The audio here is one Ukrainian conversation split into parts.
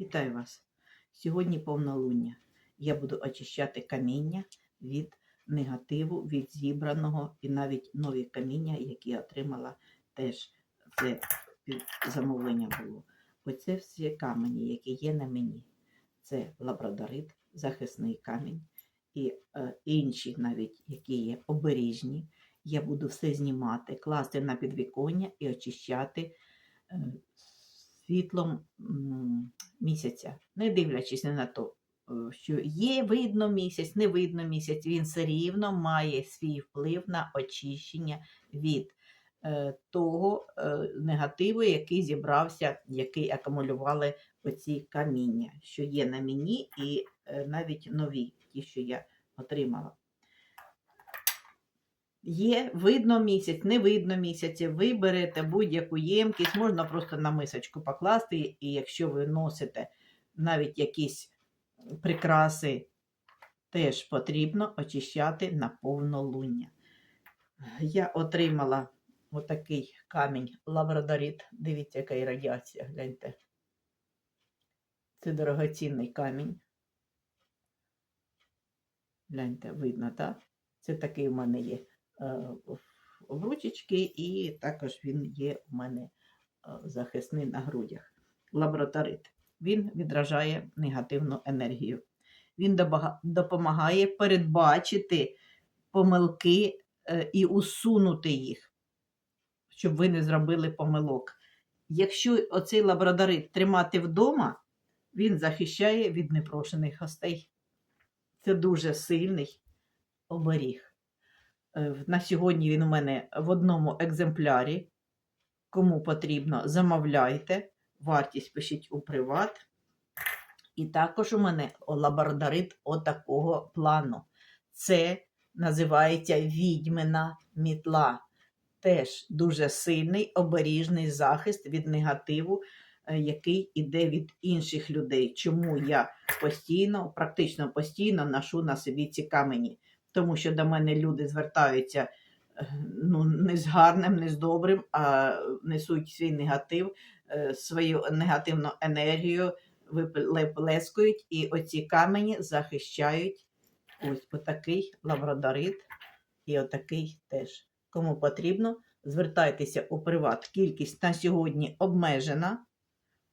Вітаю вас! Сьогодні повнолуння. Я буду очищати каміння від негативу, від зібраного і навіть нові каміння, які я отримала теж це замовлення було. Оце всі камені, які є на мені. Це лабрадорит, захисний камінь і е, інші навіть, які є обережні. Я буду все знімати, класти на підвіконня і очищати е, світлом місяця, не дивлячись на то, е, що є видно місяць, не видно місяць, він все рівно має свій вплив на очищення від е, того е, негативу, який зібрався, який акумулювали оці каміння, що є на мені, і навіть нові, ті, що я отримала. Є, видно місяць, не видно місяці. Ви берете будь-яку ємкість, можна просто на мисочку покласти, і якщо ви носите навіть якісь прикраси, теж потрібно очищати на повнолуння. Я отримала отакий камінь лабрадорит. Дивіться, яка і радіація, гляньте. Це дорогоцінний камінь. Гляньте, видно, так? Це такий у мене є в ручечки, і також він є у мене е, захисний на грудях. Лабораторит. Він відражає негативну енергію. Він допомагає передбачити помилки е, і усунути їх, щоб ви не зробили помилок. Якщо оцей лабрадорит тримати вдома, він захищає від непрошених гостей. Це дуже сильний оберіг. Е, На сьогодні він у мене в одному екземплярі. Кому потрібно, замовляйте. Вартість пишіть у приват. І також у мене лабораторит отакого плану. Це називається відьмина мітла. Теж дуже сильний оберіжний захист від негативу, е, який іде від інших людей. Чому я постійно, практично постійно ношу на собі ці камені? Тому що до мене люди звертаються е, ну, не з гарним, не з добрим, а несуть свій негатив, е, свою негативну енергію, виплескують, і оці камені захищають ось отакий лабрадорит і отакий теж. Кому потрібно, звертайтеся у приват. Кількість на сьогодні обмежена.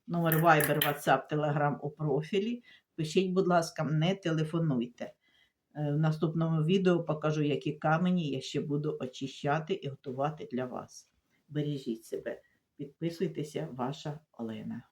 Номер Viber, WhatsApp, Telegram у профілі. Пишіть, будь ласка, не телефонуйте. Е, В наступному відео покажу, які камені я ще буду очищати і готувати для вас. Бережіть себе, підписуйтеся, ваша Олена.